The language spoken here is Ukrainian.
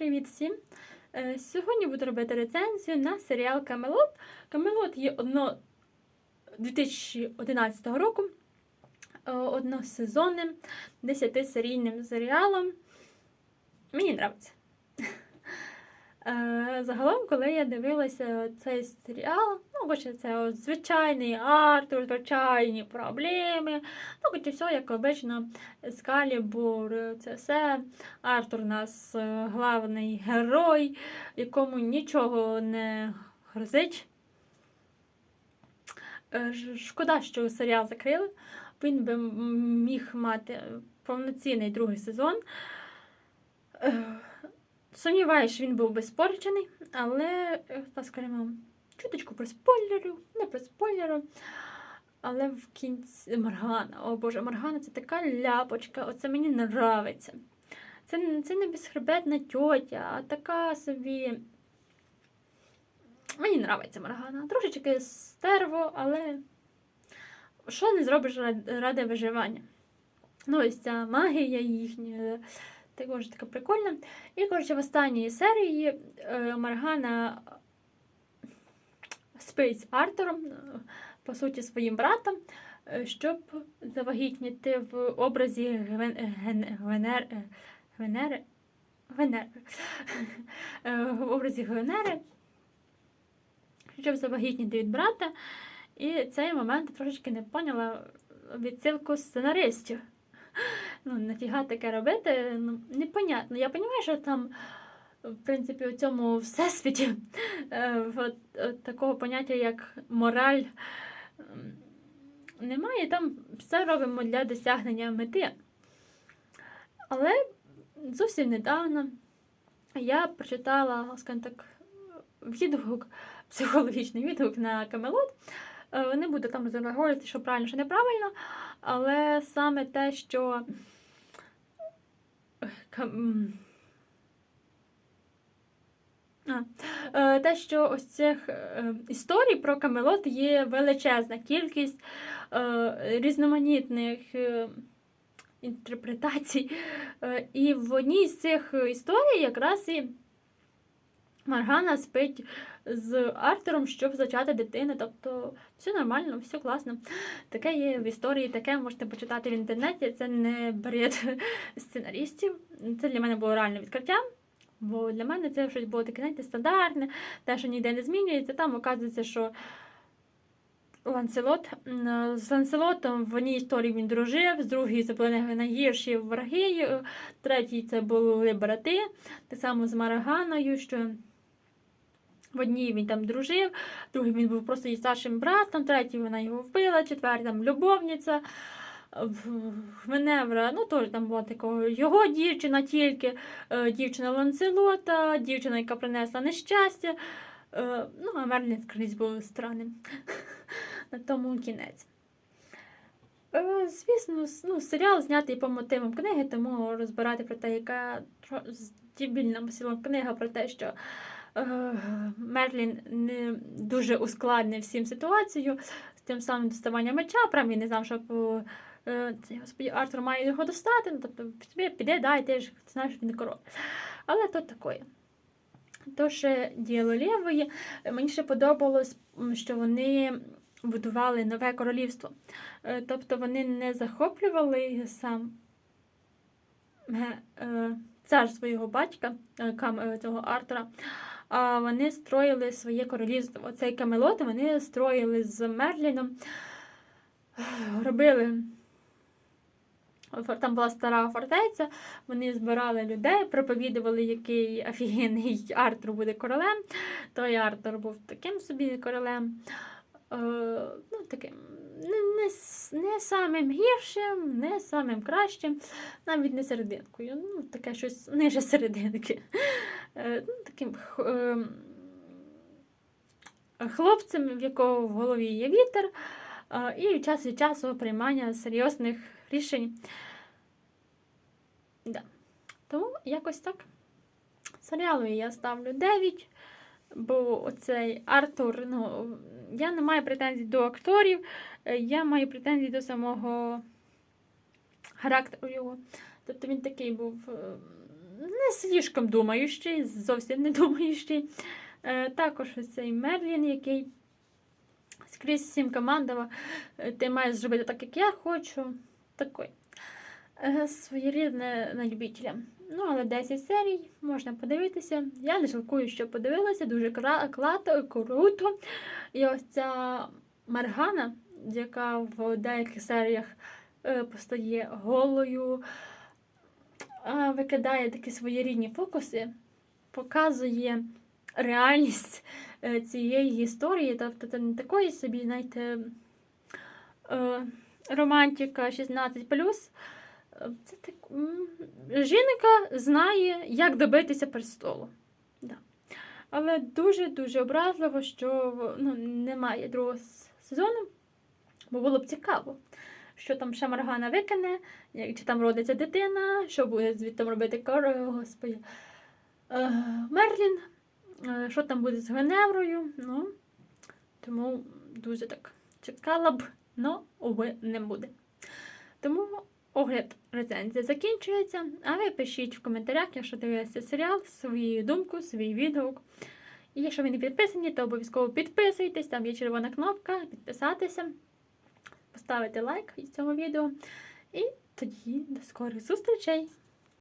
Привіт всім! Е, Сьогодні буду робити рецензію на серіал Камелот. Камелот є одно 2011 року е, односезонним 10-серійним серіалом. Мені подобається. Е, Загалом, коли я дивилася цей серіал, ну, бачите, це от звичайний Артур, звичайні проблеми. Ну, хоча все, як обично, Скалібур, це все. Артур у нас е, главний герой, якому нічого не грозить. Е, Шкода, що серіал закрили. Він би міг мати повноцінний другий сезон. Сумніваюся, що він був би спорчений, але, е, скажімо, чуточку про спойлерю, не про спойлеру. Але в кінці Маргана, о Боже, Маргана це така ляпочка, оце мені нравиться. Це, це не безхребетна тьотя, а така собі. Мені нравиться Маргана. Трошечки стерво, але що не зробиш ради виживання? Ну, ось ця магія їхня, також така прикольна. І, коротше, в останній серії е, Маргана спить з Артуром, е, по суті, своїм братом, е, щоб завагітніти в образі Гвен... Ген... Е. Е, В образі Гвенери, щоб завагітніти від брата. І цей момент трошечки не поняла відсилку сценаристів. Ну, нафіга таке робити? Ну, непонятно. Я розумію, що там, в принципі, у цьому всесвіті е, от, от такого поняття, як мораль, немає. Там все робимо для досягнення мети. Але зовсім недавно я прочитала, скажімо так, відгук, психологічний відгук на Камелот. Е, Не буду там розговорювати, що правильно, що неправильно, але саме те, що А, е, те, що ось цих е, історій про Камелот є величезна кількість різноманітних інтерпретацій. І в одній з цих історій якраз і Маргана спить з Артуром, щоб зачати дитину. Тобто все нормально, все класно. Таке є в історії, таке можете почитати в інтернеті. Це не бред сценаристів. Це для мене було реальне відкриття. Бо для мене це щось було таке, знаєте, стандартне, те, що ніде не змінюється. Там оказується, що Ланселот з Ланселотом в одній історії він дружив, з другої це були найгірші враги, е, третій це були брати, так само з Мараганою, що в одній він там дружив, другий він був просто її старшим братом, третій вона його вбила, четвертий там любовниця. Веневра, ну теж там була такого його дівчина, тільки е, дівчина Ланселота, дівчина, яка принесла нещастя. Е, ну, а Мерлін скрізь був странним. На тому кінець. Е, звісно, ну, серіал знятий по мотивам книги, тому розбирати про те, яка тро- здібільна книга про те, що Мерлін не дуже ускладнив всім ситуацію з тим самим доставанням меча. Прям він не знав, що е, е, цей господі Артур має його достати. Ну, тобто піде, дай, ти ж знаєш, він король. Але то такое. Тож е, діло лівої. Мені ще подобалось, що вони будували нове королівство. Е, Тобто вони не захоплювали сам е, е, цар свого батька, е, е, цього Артура, вони строїли своє королівство. Оцей Камелот вони строїли з Мерліном, робили. Там була стара фортеця, вони збирали людей, проповідували, який офігенний Артур буде королем. Той Артур був таким собі королем. Е, ну, таким не, не, не самим гіршим, не самим кращим, навіть не серединкою. Ну, таке щось ниже серединки. Е, ну, таким ем, хлопцем, в якого в голові є вітер, е, і часу від часу приймання серйозних рішень. Да. Тому якось так. Серіалу я ставлю 9, бо оцей Артур, ну, я не маю претензій до акторів, е, я маю претензії до самого характеру його. Тобто він такий був е, не слишком думаючий, зовсім не думаючий. Е, також цей Мерлін, який скрізь всім командував, ти маєш зробити так, як я хочу. Такий. Своєрідне на любителя. Ну, але 10 серій можна подивитися. Я не жалкую, що подивилася, дуже клато, круто. І ось ця Маргана, яка в деяких серіях е, постає голою, викидає такі своєрідні фокуси, показує реальність е, цієї історії. Тобто це не такої собі, знаєте, е, романтика 16. Це так, жінка знає, як добитися престолу. Да. Але дуже-дуже образливо, що ну, немає другого сезону, бо було б цікаво, що там ще Маргана викине, чи там родиться дитина, що буде звідти робити кор... Господи, е, Мерлін, е, що там буде з Гвеневрою. Ну, тому дуже так чекала б, але, не буде. Тому огляд рецензії закінчується. А ви пишіть в коментарях, якщо дивилися серіал, свою думку, свій відгук. І якщо ви не підписані, то обов'язково підписуйтесь, там є червона кнопка, підписатися, поставити лайк цьому відео. І тоді до скорих зустрічей!